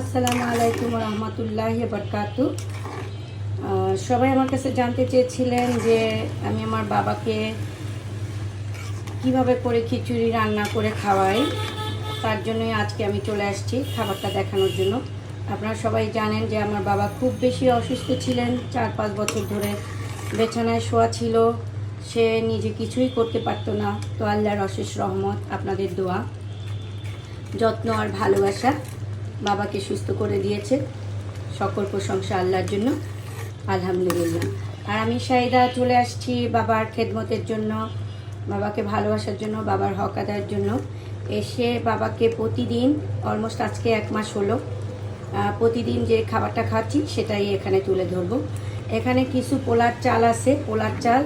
আসসালামু আলাইকুম রহমতুল্লাহ বরকাতু। সবাই আমার কাছে জানতে চেয়েছিলেন যে আমি আমার বাবাকে কীভাবে করে খিচুড়ি রান্না করে খাওয়াই, তার জন্যই আজকে আমি চলে আসছি খাবারটা দেখানোর জন্য। আপনারা সবাই জানেন যে আমার বাবা খুব বেশি অসুস্থ ছিলেন, চার পাঁচ বছর ধরে বেছানায় শোয়া ছিল, সে নিজে কিছুই করতে পারতো না। তো আল্লাহর অশেষ রহমত, আপনাদের দোয়া, যত্ন আর ভালোবাসা। বাবাকে সুস্থ করে দিয়েছে। সকল প্রশংসা আল্লাহর জন্য। আলহামদুলিল্লাহ। আর আমি সাইদা চলে আসছি বাবার খেদমতের জন্য, বাবাকে ভালোবাসার জন্য, বাবার হক আদায়ের জন্য। এসে বাবাকে প্রতিদিন অলমোস্ট আজকে এক মাস হলো প্রতিদিন যে খাবারটা খাচ্ছি সেটাই এখানে তুলে ধরবো। এখানে কিছু পোলার চাল আছে, পোলার চাল।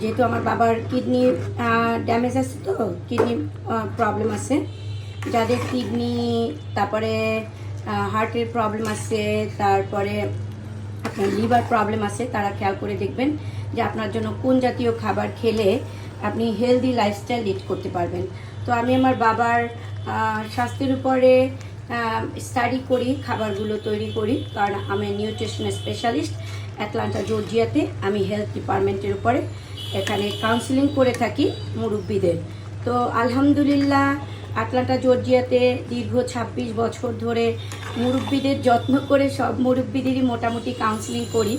যেহেতু আমার বাবার কিডনি ড্যামেজ আছে তো কিডনি প্রবলেম আছে। যাদের কিডনি, তারপরে হার্টের প্রবলেম আছে, তারপরে লিভার প্রবলেম আছে, তারা খেয়াল করে দেখবেন যে আপনার জন্য কোন জাতীয় খাবার খেলে আপনি হেলদি লাইফস্টাইল লিড করতে পারবেন। তো আমি আমার বাবার স্বাস্থ্যের উপরে স্টাডি করি, খাবারগুলো তৈরি করি, কারণ আমি নিউট্রিশন স্পেশালিস্ট অ্যাটলান্টা জর্জিয়াতে আমি হেলথ ডিপার্টমেন্টের উপরে এখানে কাউন্সিলিং করে থাকি মুরব্বীদের। তো আলহামদুলিল্লাহ আটলান্টা, জর্জিয়াতে দীর্ঘ ২৬ বছর ধরে মুরব্বীদের যত্ন করে সব মুরব্বীদেরই মোটামুটি কাউন্সিলিং করি।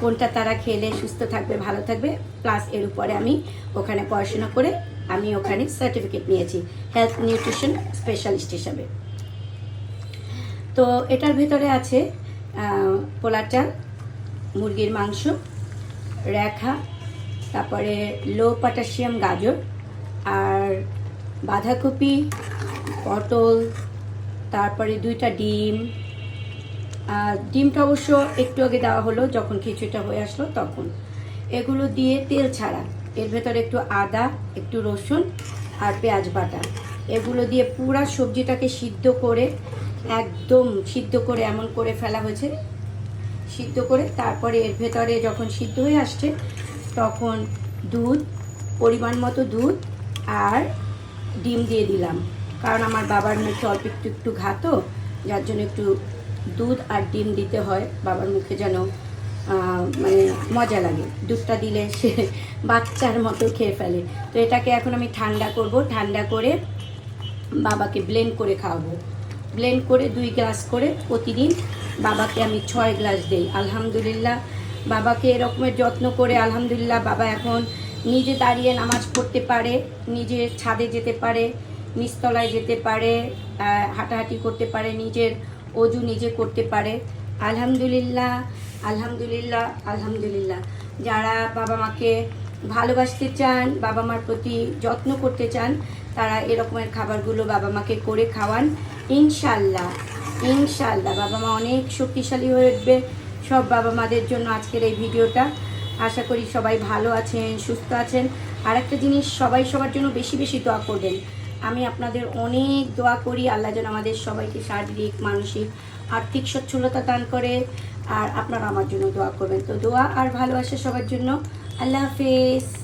কোনটা তারা খেলে সুস্থ থাকবে, ভালো থাকবে প্লাস এর উপরে আমি ওখানে পড়াশোনা করে আমি ওখানে সার্টিফিকেট নিয়েছি হেলথ নিউট্রিশন স্পেশালিস্ট হিসাবে। তো এটার ভেতরে আছে পোলার চাল, মুরগির মাংস, রেখা, তারপরে লো পটাশিয়াম গাজর, আর বাঁধাকপি, পটল, তারপরে দুইটা ডিম। আর ডিমটা অবশ্য একটু আগে দেওয়া হলো, যখন খিচুড়িটা হয়ে আসলো তখন। এগুলো দিয়ে তেল ছাড়া। এর ভেতরে একটু আদা, একটু রসুন আর পেঁয়াজ বাটা। এগুলো দিয়ে পুরা সবজিটাকে সিদ্ধ করে, একদম সিদ্ধ করে এমন করে ফেলা হয়েছে। সিদ্ধ করে তারপরে এর ভেতরে যখন সিদ্ধ হয়ে আসছে, তখন দুধ, পরিমাণ মতো দুধ আর ডিম দিয়ে দিলাম। কারণ আমার বাবার মুখে অল্প একটু একটু ঘাতো যার জন্য একটু দুধ আর ডিম দিতে হয়। বাবার মুখে যেন মানে মজা লাগে। দুধটা দিলে সে বাচ্চার মতো খেয়ে ফেলে। তো এটাকে এখন আমি ঠান্ডা করব। ঠান্ডা করে বাবাকে ব্লেন্ড করে খাওয়াবো। ব্লেন্ড করে দুই গ্লাস করে প্রতিদিন বাবাকে আমি ছয় গ্লাস দেই। আলহামদুলিল্লাহ, বাবাকে এরকমের যত্ন করে আলহামদুলিল্লাহ বাবা এখন নিজে দাঁড়িয়ে নামাজ পড়তে পারে, নিজে ছাদে যেতে পারে, নিচতলায় যেতে পারে হাঁটাহাঁটি করতে পারে, নিজের অজু নিজে করতে পারে। আলহামদুলিল্লাহ আলহামদুলিল্লাহ আলহামদুলিল্লাহ। যারা বাবা মাকে ভালোবাসতে চান, বাবা মার প্রতি যত্ন করতে চান, তারা এরকমের খাবারগুলো বাবা মাকে করে খাওয়ান। ইনশাল্লাহ ইনশাল্লাহ বাবা মা অনেক শক্তিশালী হয়ে উঠবে। সব বাবা মাদের জন্য আজকের এই ভিডিওটা। আশা করি সবাই ভালো আছেন, সুস্থ আছেন। আর একটা জিনিস, সবাই সবার জন্য বেশি বেশি দোয়া করবেন। আমি আপনাদের অনেক দোয়া করি, আল্লাহ যেন আমাদের সবাইকে শারীরিক, মানসিক, আর্থিক সচ্ছলতা দান করে, আর আপনারা আমার জন্য দোয়া করবেন। তো দোয়া আর ভালোবাসা সবার জন্য। আল্লাহ হাফেজ।